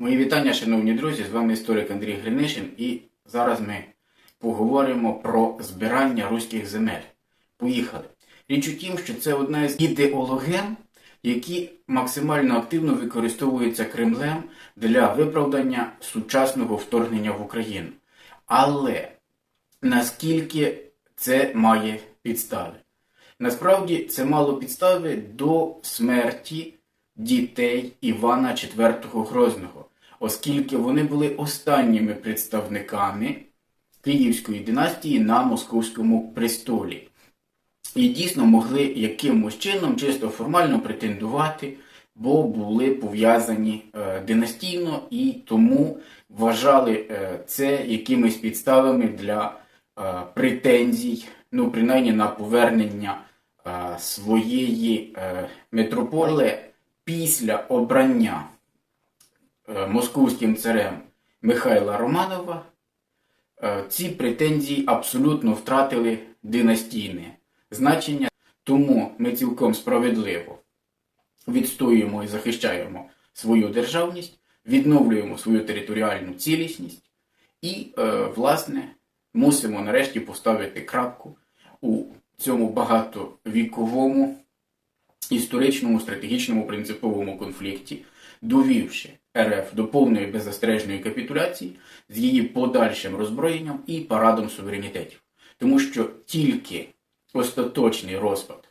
Мої вітання, шановні друзі, з вами історик Андрій Гринишин, і зараз ми поговоримо про збирання руських земель. Поїхали. Річ у тім, що це одна з ідеологем, які максимально активно використовуються Кремлем для виправдання сучасного вторгнення в Україну. Але наскільки це має підстави? Насправді це мало підстави до смерті дітей Івана IV Грозного, оскільки вони були останніми представниками Київської династії на московському престолі. І дійсно могли якимось чином чисто формально претендувати, бо були пов'язані е, династійно і тому вважали е, це якимись підставами для е, претензій, ну принаймні на повернення своєї метрополи після обрання московським царем Михайла Романова. Е, ці претензії абсолютно втратили династійне значення, тому ми цілком справедливо відстоюємо і захищаємо свою державність, відновлюємо свою територіальну цілісність і, е, власне, мусимо нарешті поставити крапку у цьому багатовіковому історичному, стратегічному, принциповому конфлікті, довівши РФ до повної беззастережної капітуляції з її подальшим роззброєнням і парадом суверенітетів. Тому що тільки остаточний розпад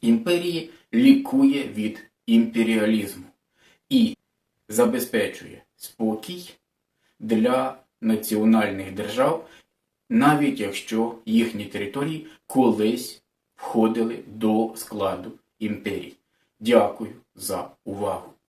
імперії лікує від імперіалізму і забезпечує спокій для національних держав, навіть якщо їхні території колись входили до складу імперії. Дякую за увагу.